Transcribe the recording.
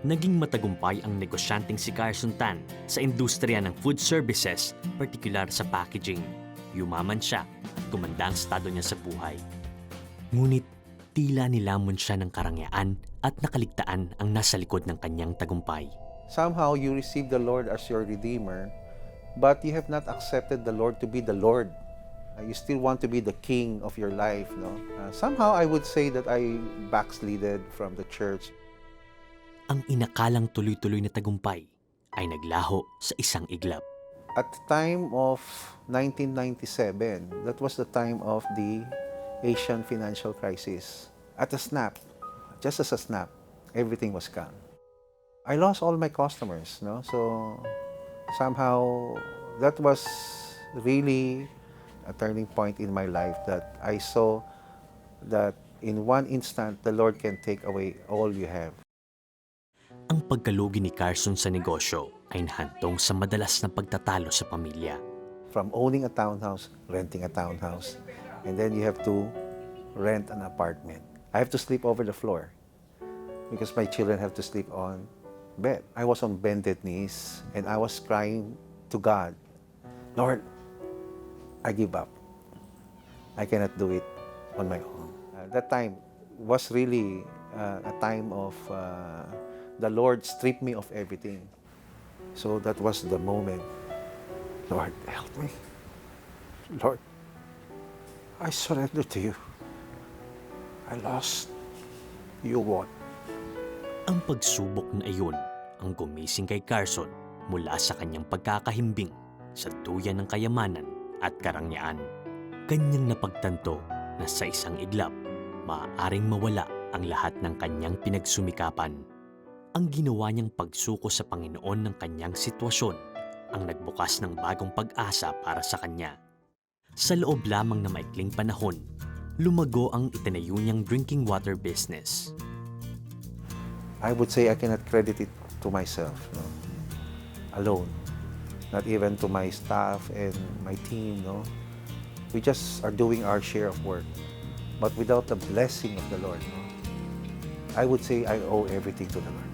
naging matagumpay ang negosyanteng si Carson Tan sa industriya ng food services, partikular sa packaging. Yumaman siya at gumanda ang estado niya sa buhay. Ngunit tila nilamon siya ng karangyaan at nakaligtaan ang nasa likod ng kanyang tagumpay. Somehow you receive the Lord as your Redeemer, but you have not accepted the Lord to be the Lord. Uh, you still want to be the King of your life, no? Uh, somehow I would say that I backslided from the church. Ang inakalang tuloy-tuloy na tagumpay ay naglaho sa isang iglap. At the time of 1997, that was the time of the Asian financial crisis. At a snap, just as a snap, everything was gone. I lost all my customers, no? So somehow that was really a turning point in my life that I saw that in one instant the Lord can take away all you have. Pagkalugi ni Carson sa negosyo ay nahantong sa madalas na pagtatalo sa pamilya. from owning a townhouse, renting a townhouse, and then you have to rent an apartment. I have to sleep over the floor because my children have to sleep on bed. I was on bended knees and I was crying to God, Lord, I give up. I cannot do it on my own. Uh, that time was really uh, a time of uh, the Lord stripped me of everything. So that was the moment Lord, help me. Lord, I surrender to you. I lost. You won. Ang pagsubok na iyon ang gumising kay Carson mula sa kanyang pagkakahimbing sa tuyan ng kayamanan at karangyaan. Kanyang napagtanto na sa isang iglap, maaaring mawala ang lahat ng kanyang pinagsumikapan. Ang ginawa niyang pagsuko sa Panginoon ng kanyang sitwasyon ang nagbukas ng bagong pag-asa para sa kanya. Sa loob lamang na maikling panahon, lumago ang itinayo niyang drinking water business. I would say I cannot credit it to myself, no? alone. Not even to my staff and my team, no? We just are doing our share of work. But without the blessing of the Lord, no? I would say I owe everything to the Lord.